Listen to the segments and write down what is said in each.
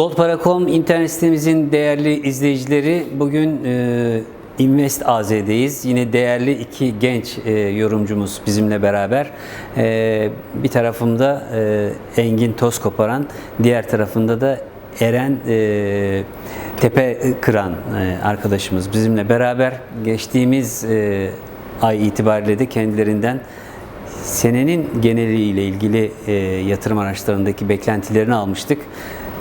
Goldpara.com internet sitemizin değerli izleyicileri bugün e, Invest AZ'deyiz. Yine değerli iki genç e, yorumcumuz bizimle beraber. E, bir tarafımda e, Engin Toz Koparan, diğer tarafında da Eren e, Tepe Kıran e, arkadaşımız bizimle beraber. Geçtiğimiz e, ay itibariyle de kendilerinden senenin geneliyle ilgili e, yatırım araçlarındaki beklentilerini almıştık.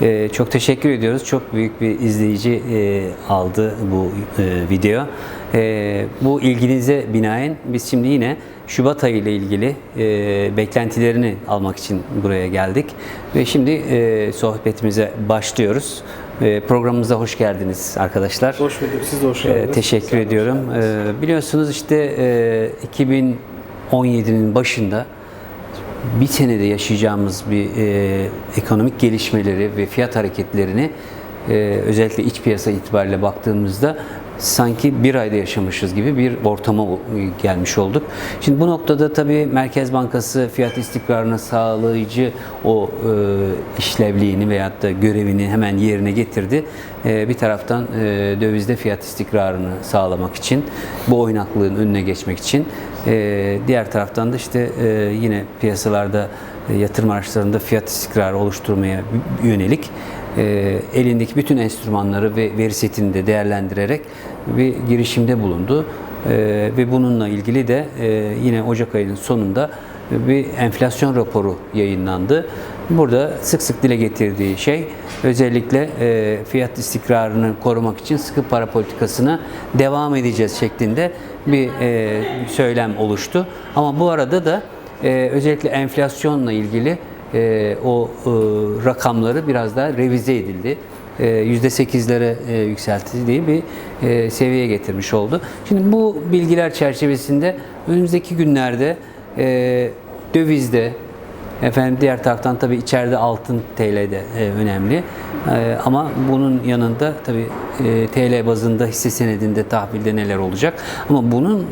E, çok teşekkür ediyoruz. Çok büyük bir izleyici e, aldı bu e, video. E, bu ilginize binaen biz şimdi yine Şubat ayı ile ilgili e, beklentilerini almak için buraya geldik. Ve şimdi e, sohbetimize başlıyoruz. E, programımıza hoş geldiniz arkadaşlar. Hoş bulduk. Siz de hoş Ee, geldiniz. teşekkür Sen ediyorum. Ee, biliyorsunuz işte e, 2017'nin başında bir senede yaşayacağımız bir e, ekonomik gelişmeleri ve fiyat hareketlerini e, özellikle iç piyasa itibariyle baktığımızda sanki bir ayda yaşamışız gibi bir ortama gelmiş olduk. Şimdi bu noktada tabii Merkez Bankası fiyat istikrarını sağlayıcı o e, işlevliğini veyahut da görevini hemen yerine getirdi. E, bir taraftan e, dövizde fiyat istikrarını sağlamak için, bu oynaklığın önüne geçmek için, e, diğer taraftan da işte e, yine piyasalarda e, yatırım araçlarında fiyat istikrarı oluşturmaya yönelik e, elindeki bütün enstrümanları ve veri setini de değerlendirerek bir girişimde bulundu. E, ve bununla ilgili de e, yine Ocak ayının sonunda bir enflasyon raporu yayınlandı. Burada sık sık dile getirdiği şey özellikle fiyat istikrarını korumak için sıkı para politikasına devam edeceğiz şeklinde bir söylem oluştu. Ama bu arada da özellikle enflasyonla ilgili e, o e, rakamları biraz daha revize edildi. E, %8'lere e, yükseltildiği bir e, seviyeye getirmiş oldu. Şimdi bu bilgiler çerçevesinde önümüzdeki günlerde e, dövizde, efendim diğer taraftan tabii içeride altın TL'de e, önemli. E, ama bunun yanında tabii e, TL bazında hisse senedinde tahvilde neler olacak. Ama bunun e,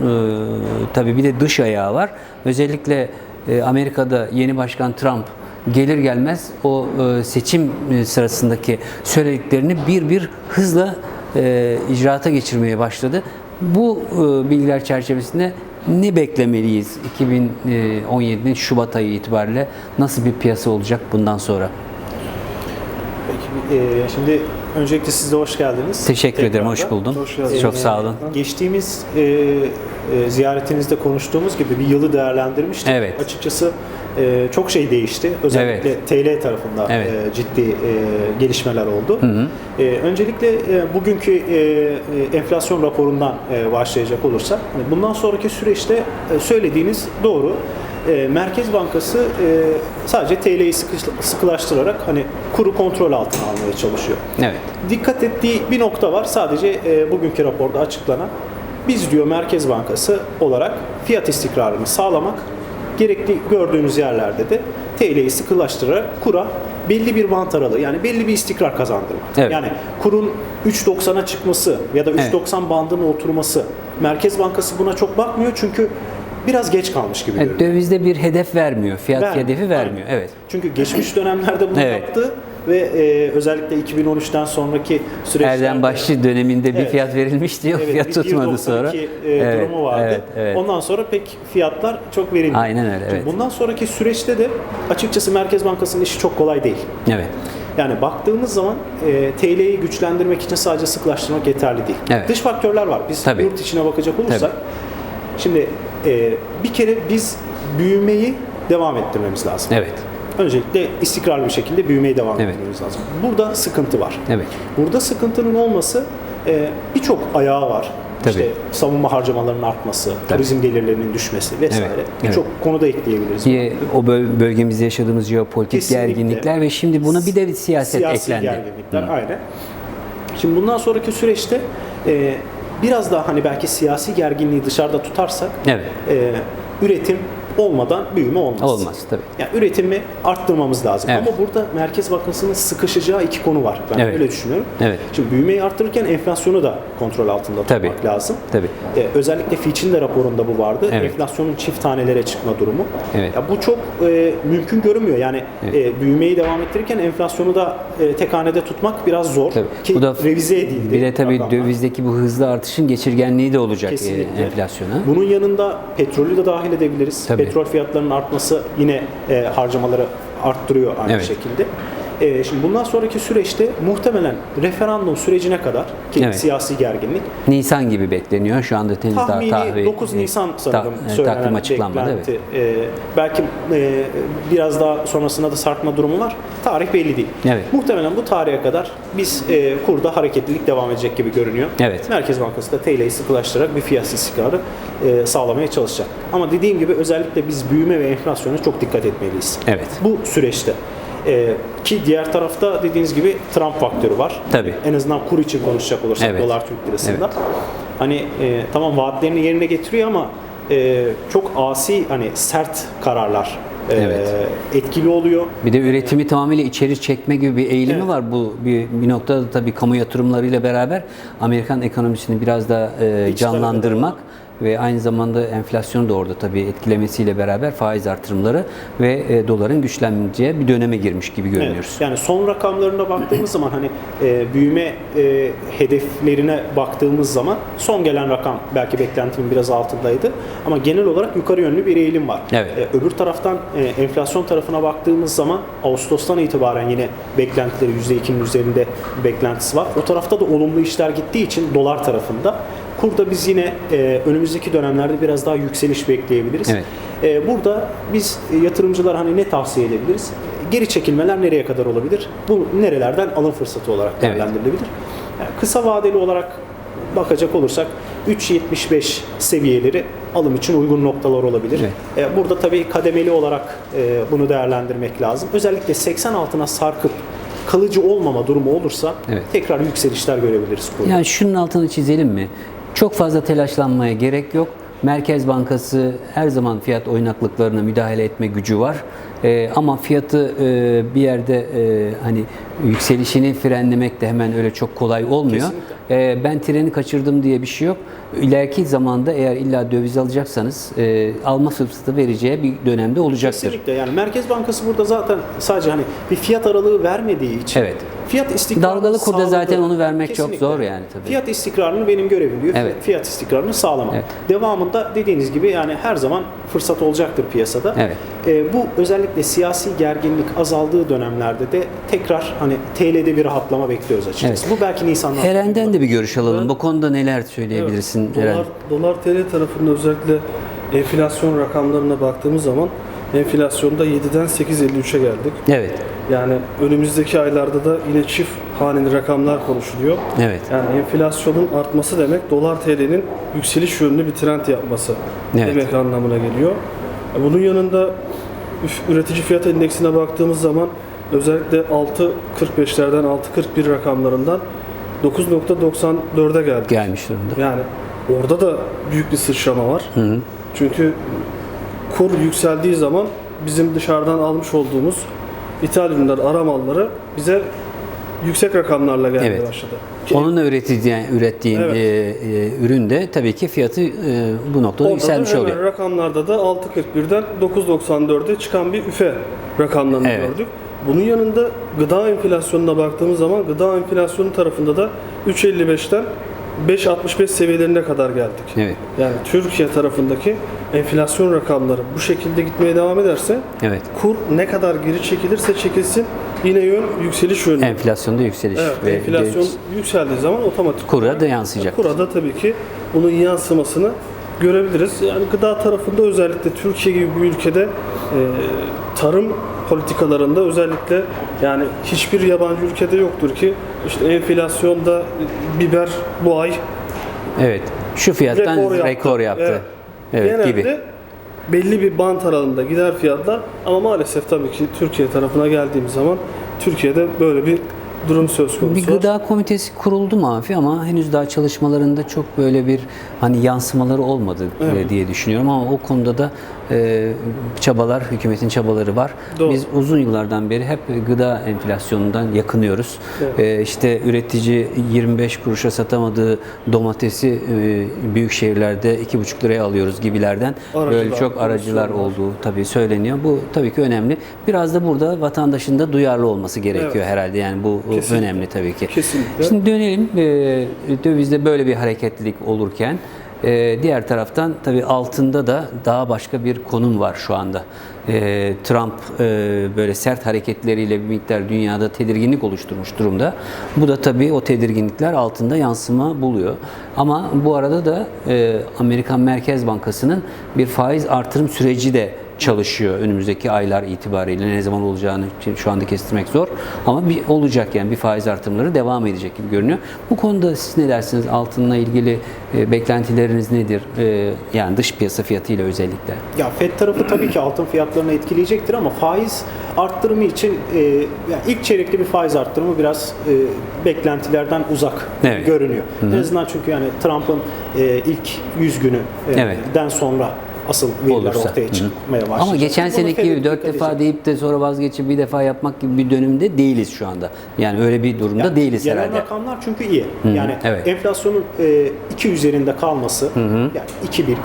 tabii bir de dış ayağı var. Özellikle e, Amerika'da yeni başkan Trump gelir gelmez o e, seçim e, sırasındaki söylediklerini bir bir hızla e, icraata geçirmeye başladı. Bu bilgiler çerçevesinde ne beklemeliyiz 2017'nin Şubat ayı itibariyle nasıl bir piyasa olacak bundan sonra? Peki, e, şimdi öncelikle siz de hoş geldiniz. Teşekkür ederim, hoş Tekrardan. buldum. Hoş geldiniz. Çok sağ olun. Geçtiğimiz e, e, ziyaretinizde konuştuğumuz gibi bir yılı değerlendirmiştik. Evet. Açıkçası e, çok şey değişti. Özellikle TL tarafında Evet. e, ciddi e, gelişmeler oldu. E, öncelikle e, bugünkü e, e, enflasyon raporundan e, başlayacak olursak, hani bundan sonraki süreçte e, söylediğiniz doğru. E, Merkez Bankası e, sadece TL'yi sıkış- sıkılaştırarak hani kuru kontrol altına almaya çalışıyor. Evet. Dikkat ettiği bir nokta var. Sadece e, bugünkü raporda açıklanan. Biz diyor Merkez Bankası olarak fiyat istikrarını sağlamak, gerekli gördüğünüz yerlerde de TL'yi sıkılaştırarak kura belli bir bant aralığı yani belli bir istikrar kazandırmak. Evet. Yani kurun 3.90'a çıkması ya da Evet. 3.90 bandına oturması Merkez Bankası buna çok bakmıyor çünkü biraz geç kalmış gibi Evet, görünüyor. dövizde bir hedef vermiyor, fiyat Vermiyor. hedefi vermiyor. Aynen. Evet. Çünkü geçmiş dönemlerde bunu Evet. yaptı ve e, özellikle 2013'ten sonraki süreçlerde Erdem Başçı döneminde bir Evet. fiyat verilmişti, o Evet, fiyat bir tutmadı 1.92, sonra. e, Evet, durumu vardı. Evet, evet. Ondan sonra pek fiyatlar çok verilmiyor. Aynen öyle, Şimdi evet. Bundan sonraki süreçte de açıkçası Merkez Bankası'nın işi çok kolay değil. Evet. Yani baktığımız zaman e, TL'yi güçlendirmek için sadece sıklaştırmak yeterli değil. Evet. Dış faktörler var. Biz Tabii. yurt içine bakacak olursak şimdi e, bir kere biz büyümeyi devam ettirmemiz lazım. Evet. Öncelikle istikrarlı bir şekilde büyümeyi devam Evet. ettirmemiz lazım. Burada sıkıntı var. Evet. Burada sıkıntının olması e, birçok ayağı var. Tabii. İşte savunma harcamalarının artması, Tabii. turizm gelirlerinin düşmesi vesaire. Evet, Birçok konuda ekleyebiliriz. Diye o böl- bölgemizde yaşadığımız jeopolitik Kesinlikle. gerginlikler ve şimdi buna bir de siyaset Siyasi eklendi. gerginlikler aynen. Şimdi bundan sonraki süreçte e, biraz daha hani belki siyasi gerginliği dışarıda tutarsak Evet. e, üretim olmadan büyüme olmaz. Olmaz tabii. Yani üretimi arttırmamız lazım. Evet. Ama burada Merkez Bankası'nın sıkışacağı iki konu var. Ben Evet. öyle düşünüyorum. Evet. Şimdi büyümeyi arttırırken enflasyonu da kontrol altında tutmak Tabii. lazım. Tabii. Ee, özellikle Fitch'in de raporunda bu vardı. Evet. Enflasyonun çift tanelere çıkma durumu. Evet. Ya bu çok e, mümkün görünmüyor. Yani e, büyümeyi devam ettirirken enflasyonu da e, tek hanede tutmak biraz zor. Tabii. Ki Bu da revize edildi. Bir de tabii rakamlar. dövizdeki bu hızlı artışın geçirgenliği de olacak e, Kesinlikle. enflasyona. Bunun yanında petrolü de dahil edebiliriz. Tabii. Petrol fiyatlarının artması yine e, harcamaları arttırıyor aynı Evet. şekilde. E, şimdi bundan sonraki süreçte muhtemelen referandum sürecine kadar ki Evet. siyasi gerginlik Nisan gibi bekleniyor. Şu anda henüz daha tahmini tahvi- 9 Nisan sanırım ta- e, söylenen takvim açıklanmadı. Evet. E, belki e, biraz daha sonrasında da sarkma durumu var. Tarih belli değil. Evet. Muhtemelen bu tarihe kadar biz e, kurda hareketlilik devam edecek gibi görünüyor. Evet. Merkez Bankası da TL'yi sıkılaştırarak bir fiyat istikrarı e, sağlamaya çalışacak. Ama dediğim gibi özellikle biz büyüme ve enflasyona çok dikkat etmeliyiz. Evet. Bu süreçte. E, ki diğer tarafta dediğiniz gibi Trump faktörü var. Tabii. En azından kur için konuşacak olursak Evet. dolar Türk lirasında. Evet. Hani e, tamam vaatlerini yerine getiriyor ama e, çok asi hani sert kararlar e, Evet. etkili oluyor. Bir de üretimi tamamıyla içeri çekme gibi bir eğilimi Evet. var. Bu bir, bir noktada da tabii kamu yatırımlarıyla beraber Amerikan ekonomisini biraz da e, canlandırmak ve aynı zamanda enflasyonu da orada tabii etkilemesiyle beraber faiz artırımları ve e, doların güçleneceği bir döneme girmiş gibi Evet. görünüyoruz. Yani son rakamlarına baktığımız zaman hani e, büyüme e, hedeflerine baktığımız zaman son gelen rakam belki beklentimin biraz altındaydı ama genel olarak yukarı yönlü bir eğilim var. Evet. E, öbür taraftan e, enflasyon tarafına baktığımız zaman Ağustos'tan itibaren yine beklentileri %2'nin üzerinde bir beklentisi var. O tarafta da olumlu işler gittiği için dolar tarafında kurda biz yine e, önümüzdeki dönemlerde biraz daha yükseliş bekleyebiliriz. Evet. E, burada biz e, yatırımcılar hani ne tavsiye edebiliriz? Geri çekilmeler nereye kadar olabilir? Bu nerelerden alım fırsatı olarak Evet. değerlendirilebilir? Yani kısa vadeli olarak bakacak olursak 3.75 seviyeleri alım için uygun noktalar olabilir. Evet. E, Burada tabii kademeli olarak e, bunu değerlendirmek lazım. Özellikle 80 altına sarkıp kalıcı olmama durumu olursa Evet. tekrar yükselişler görebiliriz. kurda. Yani şunun altını çizelim mi? Çok fazla telaşlanmaya gerek yok. Merkez Bankası her zaman fiyat oynaklıklarına müdahale etme gücü var. Ee, ama fiyatı e, bir yerde e, hani yükselişini frenlemek de hemen öyle çok kolay olmuyor. Ee, ben treni kaçırdım diye bir şey yok. İleriki zamanda eğer illa döviz alacaksanız e, alma fırsatı vereceği bir dönemde olacaktır. Kesinlikle yani Merkez Bankası burada zaten sadece hani bir fiyat aralığı vermediği için Evet. Fiyat istikrarını Dalgalı kurda sağladığı- zaten onu vermek çok Kesinlikle. zor yani tabii. Fiyat istikrarını benim görevim diyor. Evet. Fiyat istikrarını sağlamak. Evet. Devamında dediğiniz gibi yani her zaman fırsat olacaktır piyasada. Evet. Ee, bu özellikle siyasi gerginlik azaldığı dönemlerde de tekrar hani TL'de bir rahatlama bekliyoruz açıkçası. Bu belki Nisan'dan. Eren'den de bir görüş alalım. Ben- Bu konuda neler söyleyebilirsin Evet, Eren? dolar, dolar TL tarafında özellikle enflasyon rakamlarına baktığımız zaman enflasyonda 7'den 8.53'e geldik. Evet. Yani önümüzdeki aylarda da yine çift haneli rakamlar konuşuluyor. Evet. Yani enflasyonun artması demek dolar TL'nin yükseliş yönlü bir trend yapması Evet. demek anlamına geliyor. Bunun yanında üretici fiyat endeksine baktığımız zaman özellikle 6.45'lerden 6.41 rakamlarından 9.94'e geldik. Gelmiş durumda. Yani orada da büyük bir sıçrama var. Çünkü kur yükseldiği zaman bizim dışarıdan almış olduğumuz ithal ürünler, ara malları bize yüksek rakamlarla gelmeye Evet. başladı. Ki Onunla ürettiğin, ürettiğin Evet. e, e, ürün de tabii ki fiyatı e, bu noktada orada yükselmiş da oluyor. rakamlarda da 6.41'den 9.94'e çıkan bir üfe rakamlarını Evet. gördük. Bunun yanında gıda enflasyonuna baktığımız zaman gıda enflasyonu tarafında da 3.55'ten 5.65 seviyelerine kadar geldik. Evet. Yani Türkiye tarafındaki enflasyon rakamları bu şekilde gitmeye devam ederse Evet. kur ne kadar geri çekilirse çekilsin yine yön yükseliş yönlü. Enflasyonda yükseliş Evet, ve enflasyon yükseldiği zaman otomatik kura da yansıyacak. kurada tabii ki bunun yansımasını görebiliriz. Yani gıda tarafında özellikle Türkiye gibi bir ülkede e, tarım politikalarında özellikle yani hiçbir yabancı ülkede yoktur ki işte enflasyonda biber bu ay Evet. Şu fiyattan rekor yaptı. Evet. Evet, Genelde gibi. belli bir bant aralığında gider fiyatlar ama maalesef tabii ki Türkiye tarafına geldiğimiz zaman Türkiye'de böyle bir durum söz konusu. Bir gıda komitesi kuruldu Mafi ama henüz daha çalışmalarında çok böyle bir hani yansımaları olmadı Evet. diye düşünüyorum ama o konuda da e, çabalar, hükümetin çabaları var. Doğru. Biz uzun yıllardan beri hep gıda enflasyonundan yakınıyoruz. Evet. E, işte üretici 25 kuruşa satamadığı domatesi e, büyük şehirlerde 2,5 liraya alıyoruz gibilerden Aracılar, böyle çok aracılar olduğu tabii söyleniyor. Bu tabii ki önemli. Biraz da burada vatandaşın da duyarlı olması gerekiyor Evet. herhalde. Yani bu bu Kesinlikle. önemli tabii ki. Kesinlikle. Şimdi dönelim e, dövizde böyle bir hareketlilik olurken e, diğer taraftan tabii altında da daha başka bir konum var şu anda. E, Trump e, böyle sert hareketleriyle bir miktar dünyada tedirginlik oluşturmuş durumda. Bu da tabii o tedirginlikler altında yansıma buluyor. Ama bu arada da e, Amerikan Merkez Bankası'nın bir faiz artırım süreci de çalışıyor önümüzdeki aylar itibariyle ne zaman olacağını şu anda kestirmek zor ama bir olacak yani bir faiz artırımları devam edecek gibi görünüyor. Bu konuda siz ne dersiniz? Altınla ilgili e, beklentileriniz nedir? E, yani dış piyasa fiyatıyla özellikle. Ya FED tarafı tabii ki altın fiyatlarını etkileyecektir ama faiz arttırımı için e, yani ilk çeyrekte bir faiz arttırımı biraz e, beklentilerden uzak Evet. görünüyor. En azından çünkü yani Trump'ın e, ilk 100 günü e, Evet. sonra asıl veriler Olursa. ortaya çıkmaya başlayacak. Ama geçen seneki gibi dört defa edecek. deyip de sonra vazgeçip bir defa yapmak gibi bir dönemde değiliz şu anda. Yani öyle bir durumda Yani değiliz genel herhalde. rakamlar çünkü iyi. Yani evet. enflasyonun 2 üzerinde kalması, yani 2-1,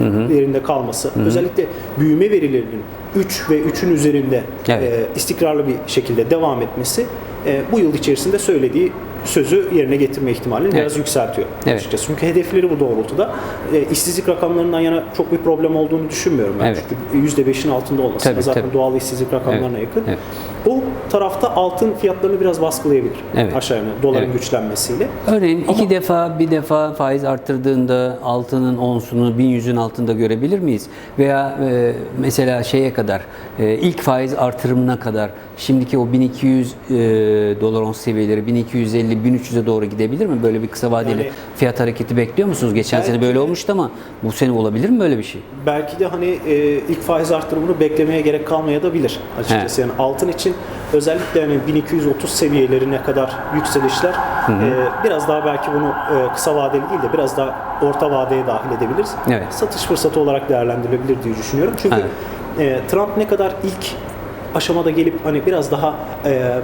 2-2 üzerinde kalması, özellikle büyüme verilerinin 3 ve 3'ün üzerinde Evet. e, istikrarlı bir şekilde devam etmesi e, bu yıl içerisinde söylediği sözü yerine getirme ihtimalini Evet. biraz yükseltiyor Evet. açıkçası. Çünkü hedefleri bu doğrultuda. E, işsizlik rakamlarından yana çok bir problem olduğunu düşünmüyorum ben. Evet. Çünkü %5'in altında olması Tabii, zaten tabii. doğal işsizlik rakamlarına Evet, yakın. evet. O tarafta altın fiyatlarını biraz baskılayabilir. Evet. Aşağı yönlü doların Evet. güçlenmesiyle. Örneğin iki defa bir defa faiz arttırdığında altının onsunu 1100'ün altında görebilir miyiz? Veya e, mesela şeye kadar e, ilk faiz artırımına kadar şimdiki o 1200 e, dolar ons seviyeleri 1250-1300'e doğru gidebilir mi? Böyle bir kısa vadeli Yani- fiyat hareketi bekliyor musunuz? Geçen Belki sene böyle olmuştu ama bu sene olabilir mi böyle bir şey? Belki de hani e, ilk faiz artırımını beklemeye gerek kalmayabilir açıkçası. Yani altın için özellikle hani 1230 seviyelerine kadar yükselişler e, biraz daha belki bunu kısa vadeli değil de biraz daha orta vadeye dahil edebiliriz. Evet. Satış fırsatı olarak değerlendirilebilir diye düşünüyorum. Çünkü e, Trump ne kadar ilk aşamada gelip hani biraz daha e,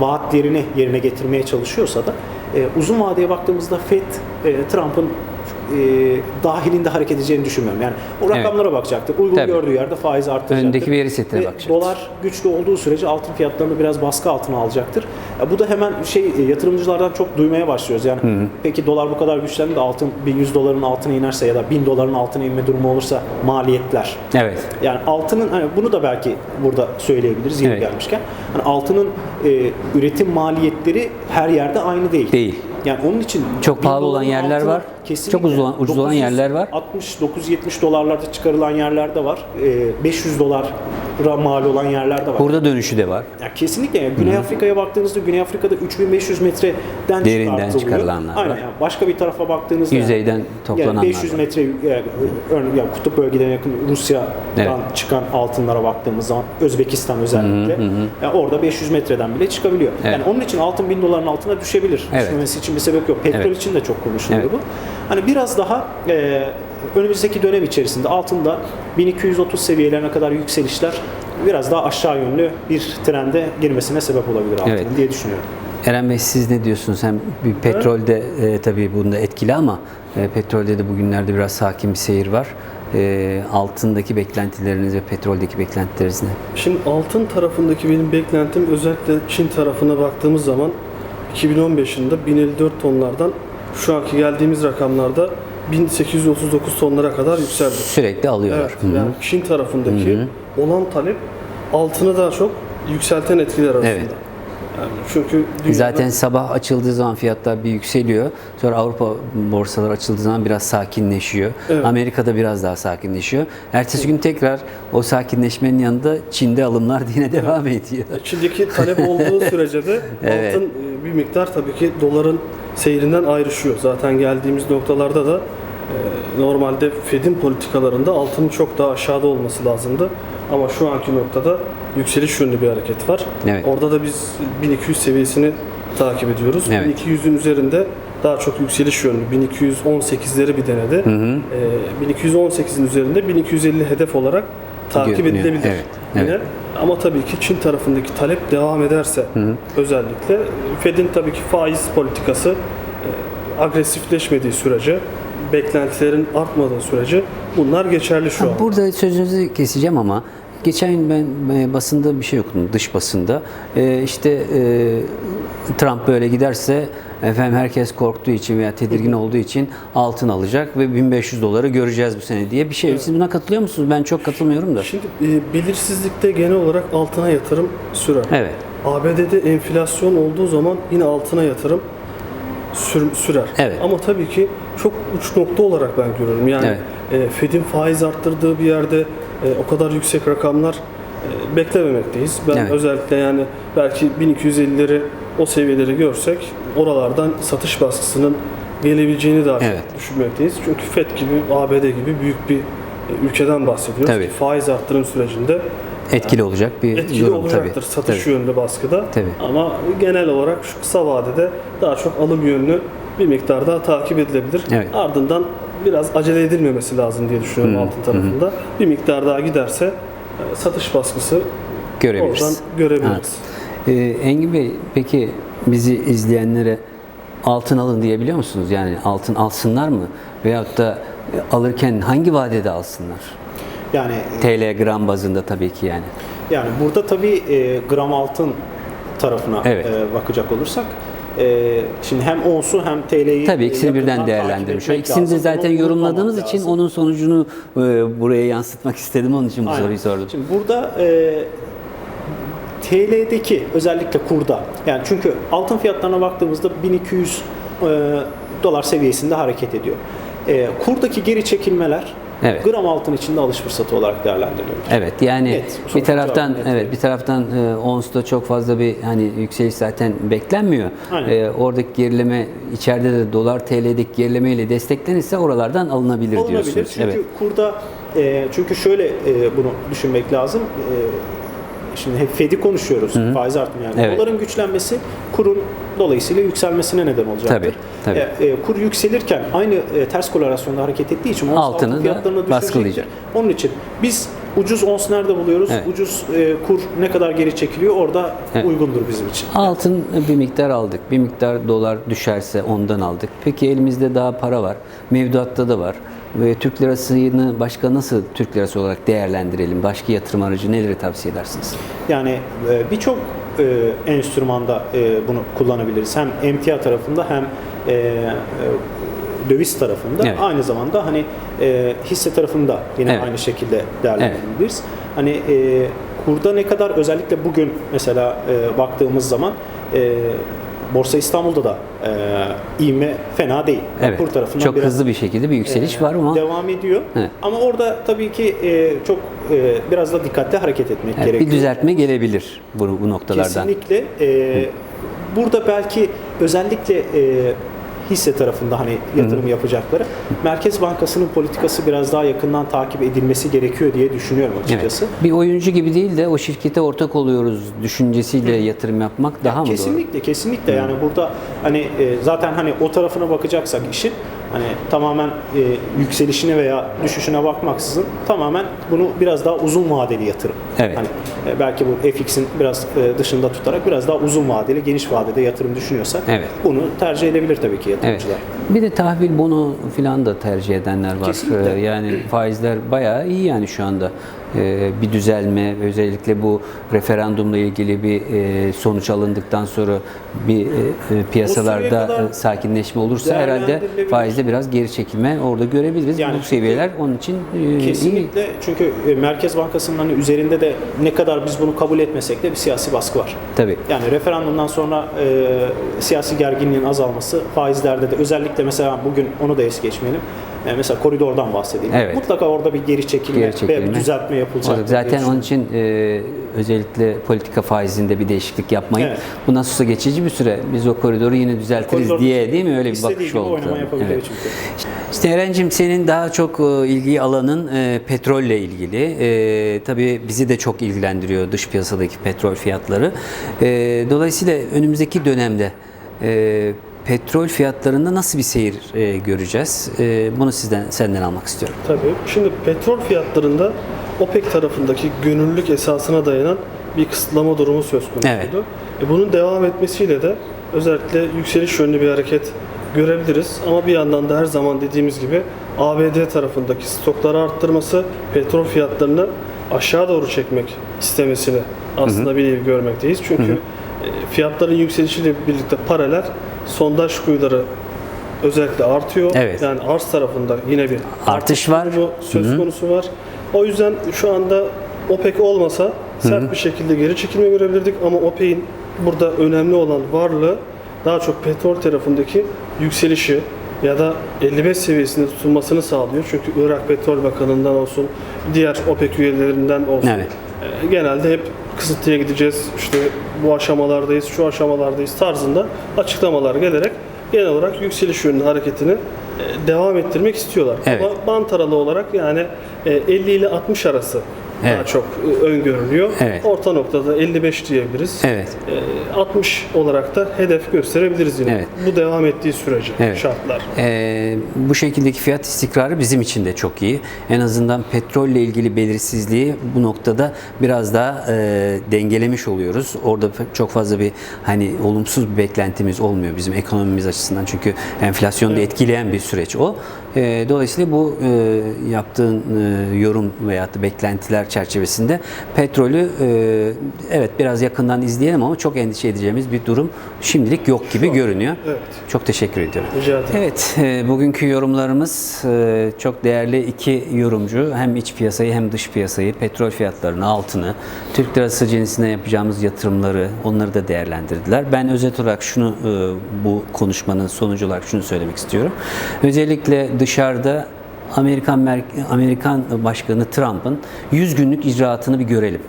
vaatlerini yerine getirmeye çalışıyorsa da e, uzun vadeye baktığımızda Fed e, Trump'ın dahilinde hareket edeceğini düşünmüyorum. Yani o Evet. rakamlara bakacaktır. Uygun Tabii. gördüğü yerde faiz arttıracaktır. Öndeki veri setine bakacaktır. Dolar güçlü olduğu sürece altın fiyatlarını biraz baskı altına alacaktır. Ya bu da hemen şey e, yatırımcılardan çok duymaya başlıyoruz. Yani peki dolar bu kadar güçlendi de altın 1100 doların altına inerse ya da 1000 doların altına inme durumu olursa maliyetler Evet. yani altının hani bunu da belki burada söyleyebiliriz yeni Evet. gelmişken. Hani altının e, üretim maliyetleri her yerde aynı değil. Değil. Yani onun için Çok pahalı olan yerler altına var, kesinlikle çok ucuz olan- ucuz olan yerler var. 60 970 dolarlarda çıkarılan yerler de var. E, 500 dolara mal olan yerler de var. Burada dönüşü de var. Ya kesinlikle yani Güney Afrika'ya baktığınızda Güney Afrika'da 3500 metreden Derinden çıkarılanlar Aynen var. yani başka bir tarafa baktığınızda Yüzeyden toplananlar yani 500 var. metre yani, örneğin yani kutup bölgelerine yakın Rusya'dan Evet. çıkan altınlara baktığımız zaman Özbekistan özellikle yani orada 500 metreden bile çıkabiliyor. Evet. Yani onun için altın 1000 doların altına düşebilir. Evet. Düşmemesi için bir sebep yok. Petrol Evet. için de çok konuşuluyor Evet. bu. Hani biraz daha e, önümüzdeki dönem içerisinde altında 1230 seviyelerine kadar yükselişler biraz daha aşağı yönlü bir trende girmesine sebep olabilir altının Evet. diye düşünüyorum. Eren Bey siz ne diyorsunuz? Hem bir petrolde e, tabii bunda etkili ama e, petrolde de bugünlerde biraz sakin bir seyir var. E, altındaki beklentileriniz ve petroldeki beklentileriniz ne? Şimdi altın tarafındaki benim beklentim özellikle Çin tarafına baktığımız zaman 2015 yılında 1054 tonlardan şu anki geldiğimiz rakamlarda 1839 tonlara kadar yükseldi. Sürekli alıyorlar. Evet, Hı hı. yani Çin tarafındaki olan talep altını daha çok yükselten etkiler arasında. Evet. Yani çünkü dünyada- Zaten sabah açıldığı zaman fiyatlar bir yükseliyor. Sonra Avrupa borsaları açıldığı zaman biraz sakinleşiyor. Evet. Amerika'da biraz daha sakinleşiyor. Ertesi gün tekrar o sakinleşmenin yanında Çin'de alımlar yine devam ediyor. Çin'deki talep olduğu sürece de Evet. altın e, bir miktar tabii ki doların seyrinden ayrışıyor. Zaten geldiğimiz noktalarda da e, normalde Fed'in politikalarında altının çok daha aşağıda olması lazımdı. Ama şu anki noktada yükseliş yönlü bir hareket var. Evet. Orada da biz 1200 seviyesini takip ediyoruz. Evet. 1200'ün üzerinde daha çok yükseliş yönlü 1218'leri bir denedi. Ee, 1218'in üzerinde 1250 hedef olarak takip Görünüyor. edilebilir. Evet, Yine. evet. Ama tabii ki Çin tarafındaki talep devam ederse özellikle Fed'in tabii ki faiz politikası e, agresifleşmediği sürece beklentilerin artmadığı sürece bunlar geçerli şu an. Burada sözünüzü keseceğim ama geçen gün ben e, basında bir şey okudum dış basında. E, işte e, Trump böyle giderse efendim herkes korktuğu için veya tedirgin olduğu için altın alacak ve 1500 doları göreceğiz bu sene diye bir şey. Siz buna katılıyor musunuz? Ben çok katılmıyorum da. Şimdi e, belirsizlikte genel olarak altına yatırım sürer. Evet. ABD'de enflasyon olduğu zaman yine altına yatırım sür- sürer. Evet. Ama tabii ki çok uç nokta olarak ben görüyorum. Yani e, Fed'in faiz arttırdığı bir yerde o kadar yüksek rakamlar e, beklememekteyiz. Ben Evet. özellikle yani belki 1250'leri o seviyeleri görsek oralardan satış baskısının gelebileceğini daha Evet. düşünmekteyiz. Çünkü Fed gibi, ABD gibi büyük bir e, ülkeden bahsediyoruz. Tabii. Ki faiz arttırım sürecinde Etkili olacak bir etkili durum olacaktır tabii. satış Tabii. yönlü baskıda. Tabii. Ama genel olarak şu kısa vadede daha çok alım yönlü bir miktar daha takip edilebilir. Evet. Ardından biraz acele edilmemesi lazım diye düşünüyorum altın tarafında. Bir miktar daha giderse e, satış baskısı Görebiliriz. oradan görebiliriz. Evet. Ee, Engin Bey peki bizi izleyenlere altın alın diyebiliyor musunuz? Yani altın alsınlar mı? Veyahut da e, alırken hangi vadede alsınlar? Yani TL gram bazında tabii ki yani. yani burada tabii e, gram altın tarafına Evet. e, bakacak olursak e, şimdi hem onsu hem TL'yi Tabii ikisini birden değerlendirmiş. İkisini de zaten Bunu yorumladığınız için lazım. onun sonucunu e, buraya yansıtmak istedim. Onun için bu Aynen. soruyu sordum. Şimdi burada e, TL'deki özellikle kurda yani çünkü altın fiyatlarına baktığımızda 1200 e, dolar seviyesinde hareket ediyor. E, kurdaki geri çekilmeler Evet. gram altın içinde alış fırsatı olarak değerlendiriliyor. Evet yani Net, bir taraftan net. evet bir taraftan e, ONS'ta çok fazla bir hani yükseliş zaten beklenmiyor. Aynen. E, oradaki gerileme içeride de dolar TL'deki gerilemeyle desteklenirse oralardan alınabilir, Olunabilir diyorsunuz. çünkü evet. kurda e, çünkü şöyle e, bunu düşünmek lazım. E, şimdi hep Fed'i konuşuyoruz. Faiz artımı yani. Evet. Doların güçlenmesi kurun dolayısıyla yükselmesine neden olacaktır. Tabii, tabii. E, e, kur yükselirken aynı e, ters korelasyonda hareket ettiği için ons altın fiyatlarını baskılayacak. Onun için biz ucuz ons nerede buluyoruz? Evet. Ucuz e, kur ne kadar geri çekiliyor? Orada Evet. uygundur bizim için. Altın bir miktar aldık. Bir miktar dolar düşerse ondan aldık. Peki elimizde daha para var. Mevduatta da var. Ve Türk lirasını başka nasıl Türk lirası olarak değerlendirelim? Başka yatırım aracı neleri tavsiye edersiniz? Yani e, birçok e, enstrümanda e, bunu kullanabiliriz. Hem emtia tarafında hem döviz tarafında. Evet. Aynı zamanda hani hisse tarafında yine Evet. aynı şekilde değerlendirebiliriz. Hani e, kurda ne kadar özellikle bugün mesela baktığımız zaman Borsa İstanbul'da da e, ivme fena değil. Evet. Kur tarafından Çok biraz hızlı bir şekilde bir yükseliş e, var ama devam ediyor. Evet. Ama orada tabii ki e, çok e, biraz da dikkatli hareket etmek evet, gerekiyor. bir düzeltme gelebilir bu, bu noktalardan. Kesinlikle. e, burada belki özellikle e, hisse tarafında hani yatırım yapacakları Merkez Bankası'nın politikası biraz daha yakından takip edilmesi gerekiyor diye düşünüyorum açıkçası. Evet. Bir oyuncu gibi değil de o şirkete ortak oluyoruz düşüncesiyle yatırım yapmak daha mı doğru? kesinlikle kesinlikle yani burada hani e, zaten hani o tarafına bakacaksak işin hani tamamen e, yükselişine veya düşüşüne bakmaksızın tamamen bunu biraz daha uzun vadeli yatırım. Evet. Hani e, belki bu FX'in biraz e, dışında tutarak biraz daha uzun vadeli, geniş vadede yatırım düşünüyorsak Evet. bunu tercih edebilir tabii ki Evet. Bir de tahvil bono filan da tercih edenler var. Kesinlikle. Ee, Yani faizler bayağı iyi yani şu anda. Ee, Bir düzelme özellikle bu referandumla ilgili bir e, sonuç alındıktan sonra bir e, e, piyasalarda sakinleşme olursa herhalde faizde biraz geri çekilme orada görebiliriz. Yani Bu seviyeler onun için e, iyi. Kesinlikle çünkü Merkez Bankası'nın hani üzerinde de ne kadar biz bunu kabul etmesek de bir siyasi baskı var. Tabii. Yani referandumdan sonra e, siyasi gerginliğin azalması faizlerde de özellikle mesela bugün onu da es geçmeyelim. E, mesela koridordan bahsedelim. Evet. Mutlaka orada bir geri çekilme, Geri çekilme. ve bir düzeltme yapılacak. Zaten onun için e, özellikle politika faizinde bir değişiklik yapmayıp Evet. bu nasılsa geçici bir süre biz o koridoru yine düzeltiriz Koridor diye değil mi öyle bir bakış oldu. Evet. çünkü. İşte Eren'cim senin daha çok e, ilgi alanın e, petrolle ilgili. E, tabii bizi de çok ilgilendiriyor dış piyasadaki petrol fiyatları. E, dolayısıyla önümüzdeki dönemde e, petrol fiyatlarında nasıl bir seyir e, göreceğiz? E, bunu sizden senden almak istiyorum. Tabii. Şimdi petrol fiyatlarında OPEC tarafındaki gönüllülük esasına dayanan bir kısıtlama durumu söz konusuydu. Evet. E bunun devam etmesiyle de özellikle yükseliş yönlü bir hareket görebiliriz. Ama bir yandan da her zaman dediğimiz gibi ABD tarafındaki stokları arttırması, petrol fiyatlarını aşağı doğru çekmek istemesini aslında bir nevi görmekteyiz. Çünkü e, fiyatların yükselişiyle birlikte paralel sondaj kuyuları özellikle artıyor. Evet. Yani arz tarafında yine bir Artış var. durumu söz konusu var. O yüzden şu anda OPEC olmasa sert bir şekilde geri çekilme görebilirdik ama OPEC'in burada önemli olan varlığı daha çok petrol tarafındaki yükselişi ya da 55 seviyesinde tutulmasını sağlıyor. Çünkü Irak Petrol Bakanı'ndan olsun, diğer OPEC üyelerinden olsun. Evet. e, Genelde hep kısıtlıya gideceğiz, işte bu aşamalardayız, şu aşamalardayız tarzında açıklamalar gelerek genel olarak yükseliş yönlü hareketini e, devam ettirmek istiyorlar. Evet. Ama bant aralığı olarak yani e, 50 ile 60 arası daha Evet. çok e, öngörülüyor. Evet. Orta noktada 55 diyebiliriz. Evet. E, 60 olarak da hedef gösterebiliriz yine. Evet. Bu devam ettiği sürece Evet. şartlar. Ee, bu şekildeki fiyat istikrarı bizim için de çok iyi. En azından petrolle ilgili belirsizliği bu noktada biraz daha e, dengelemiş oluyoruz. Orada çok fazla bir hani olumsuz bir beklentimiz olmuyor bizim ekonomimiz açısından. Çünkü enflasyonu da etkileyen bir süreç o. E, dolayısıyla bu e, yaptığın e, yorum veya da beklentiler çerçevesinde petrolü e, evet biraz yakından izleyelim ama çok endişe edeceğimiz bir durum şimdilik yok gibi görünüyor. Evet. Çok teşekkür ediyorum. Rica ederim. Evet, e, bugünkü yorumlarımız e, çok değerli iki yorumcu. Hem iç piyasayı hem dış piyasayı, petrol fiyatlarını, altını, Türk lirası cinsine yapacağımız yatırımları, onları da değerlendirdiler. Ben özet olarak şunu e, bu konuşmanın sonucu olarak şunu söylemek istiyorum. Özellikle dışarıda Amerikan Mer- Amerikan Başkanı Trump'ın 100 günlük icraatını bir görelim.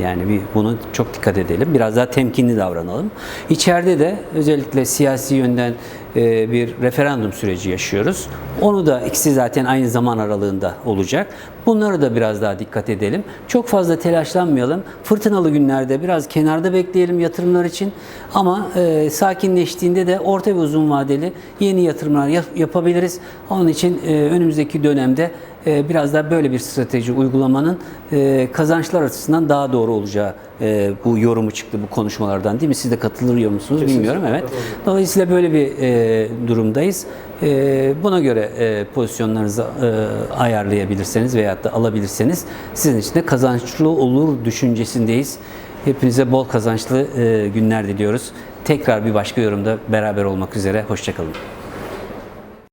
Yani bir bunu çok dikkat edelim. Biraz daha temkinli davranalım. İçeride de özellikle siyasi yönden bir referandum süreci yaşıyoruz. Onu da ikisi zaten aynı zaman aralığında olacak. Bunları da biraz daha dikkat edelim. Çok fazla telaşlanmayalım. Fırtınalı günlerde biraz kenarda bekleyelim yatırımlar için. Ama e, sakinleştiğinde de orta ve uzun vadeli yeni yatırımlar yap- yapabiliriz. Onun için e, önümüzdeki dönemde e, biraz daha böyle bir strateji uygulamanın e, kazançlar açısından daha doğru olacağı e, bu yorumu çıktı bu konuşmalardan değil mi? Siz de katılıyor musunuz bilmiyorum evet. Dolayısıyla böyle bir e, durumdayız. Buna göre pozisyonlarınızı ayarlayabilirseniz veyahut da alabilirseniz sizin için de kazançlı olur düşüncesindeyiz. Hepinize bol kazançlı günler diliyoruz. Tekrar bir başka yorumda beraber olmak üzere. Hoşçakalın.